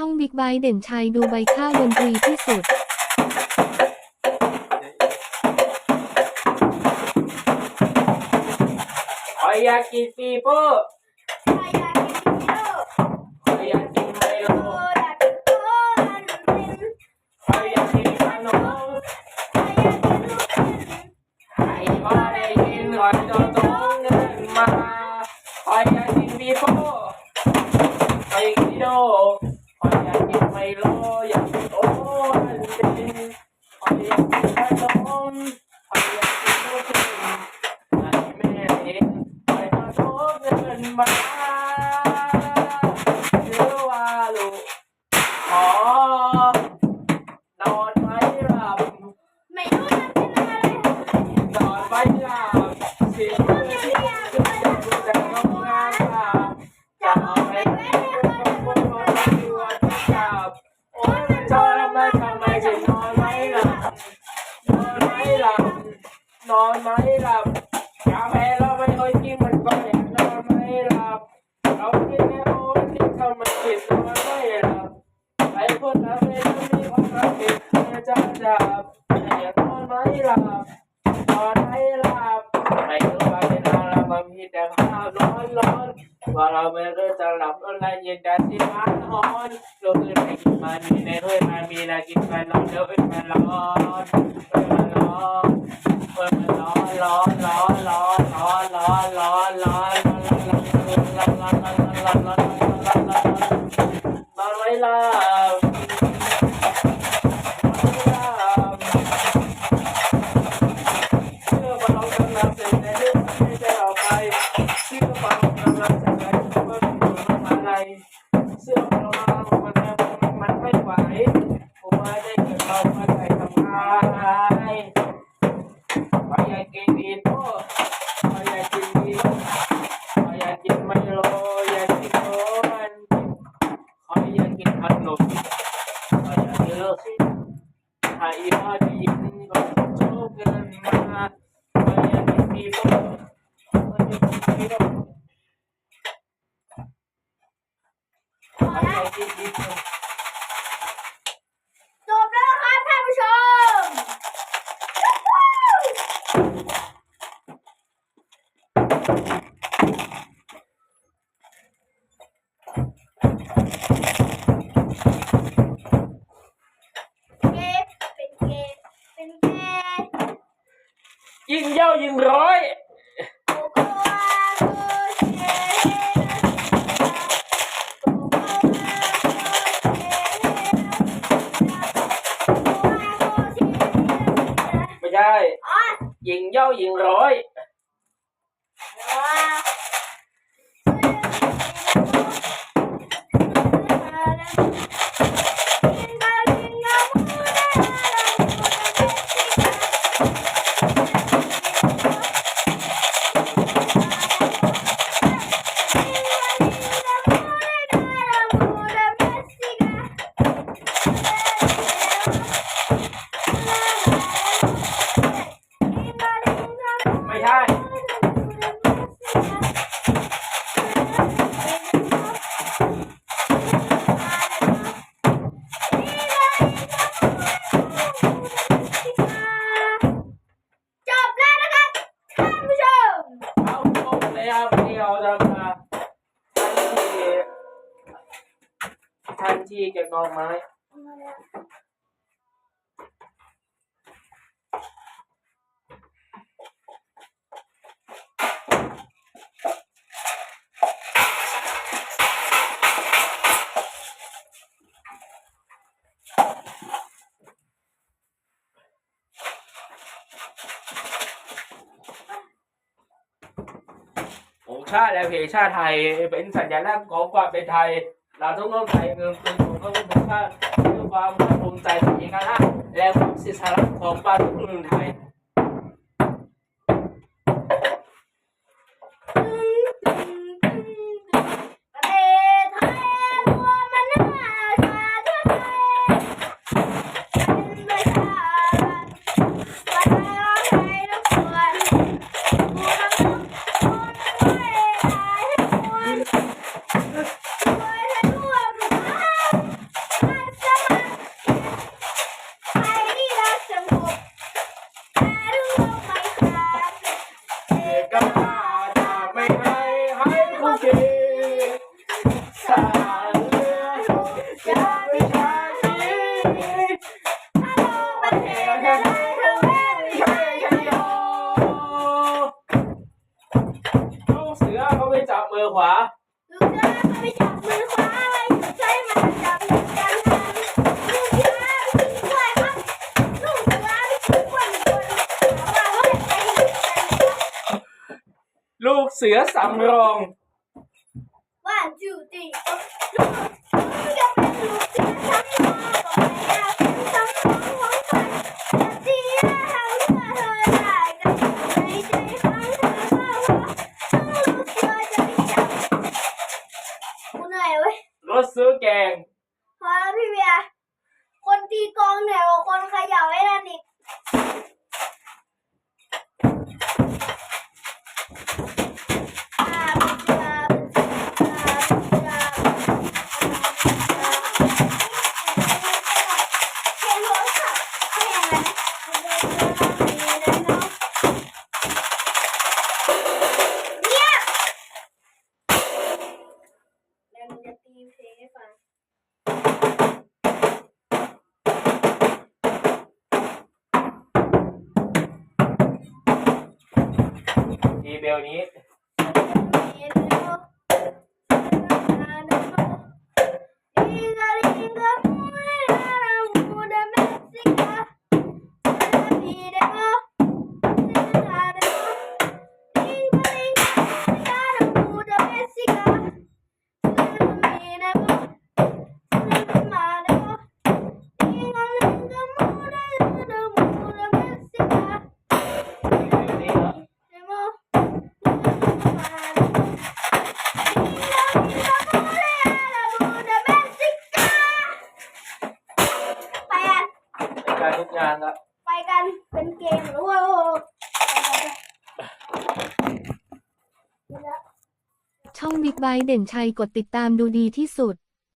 ช่องบิ๊กไบเด่นชัยดูใบข้าวดนตรีที่สุดขออยากกินปีโป้ขออยากกินไมโลขออยากกินขนมใครก็ได้ยินขอจงต้องเงินมาขออยากกินปีโป้ขออยากกินโดขออยาก ไมโลอยา อะไรมันมีแต่ภาพร้อนร้อนว่าเราไม่รู้จะหลับนอนอะไรเย็นแต่ที่ร้านนอนเราคือในกินมันมีในถ้วยมันมีอะไรกินมันนอนเดี๋ยวเป็นมันร้อนเป็นมันร้อนเปิดมันร้อนร้อนร้อนร้อนร้อนร้อนร้อนร้อนร้อนร้อนร้อนร้อนร้อนร้อนร้อนร้อนร้อนร้อนร้อนไม่หลับเชื่อว่าเรากำลังเสร็จในเรื่องที่จะ กินวีโต้อยากกินวีโต้ขออยากกินไมโลอยากกินโอนขออยากกินขนมขออยากกินโรตีถ้าอีพอได้ยินก็โชคเงินมาขออยากกินวีโตขออยากกินวีโตขออยากกินวีโยิงเย้ายิงร้อยไม่ใช่ยิงเย้ายิงร้อย ทันที่เก็บดอกไม้องชาติและเพชาติไทยเป็นสัญลักษณ์ของความเป็นไทย เราต้องร่วมใจเงินเป็นของพระพุทธเจ้าเพื่อความภูมิใจในเอกลักษณ์และความศิษลักษณ์ของบ้านเมืองไทย มือขวาลูกเสือเขาไปจับมือขวาไว้ใช้มันจับมือกันลูกเสือช่วยครับลูกเสือไปกินกล้วยคนถามว่าไปกินกันครับลูกเสือสำรองว่าจูตีลูกลูกจะเป็นลูกเสือซ้ำรอง แกง พอแล้วพี่เบียร์คนตีกลองเหนื่อยกว่าคนเขย่าไอ้นั่นอีก ดีเบลนี้ ในการทุกงานละไปกันเป็นเกมหรือว่าช่องบิ๊กไบเด่นชัยกดติดตามดูดีที่สุด